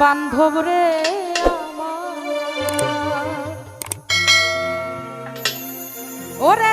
বান্ধব রে ওরে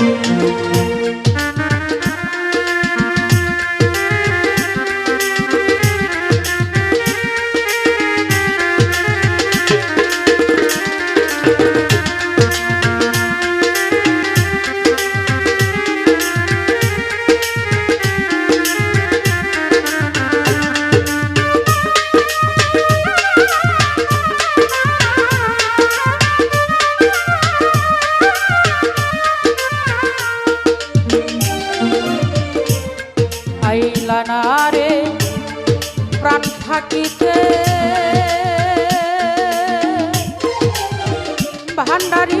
Música পাইলা প্রাণ থাকিতে। ভান্ডারী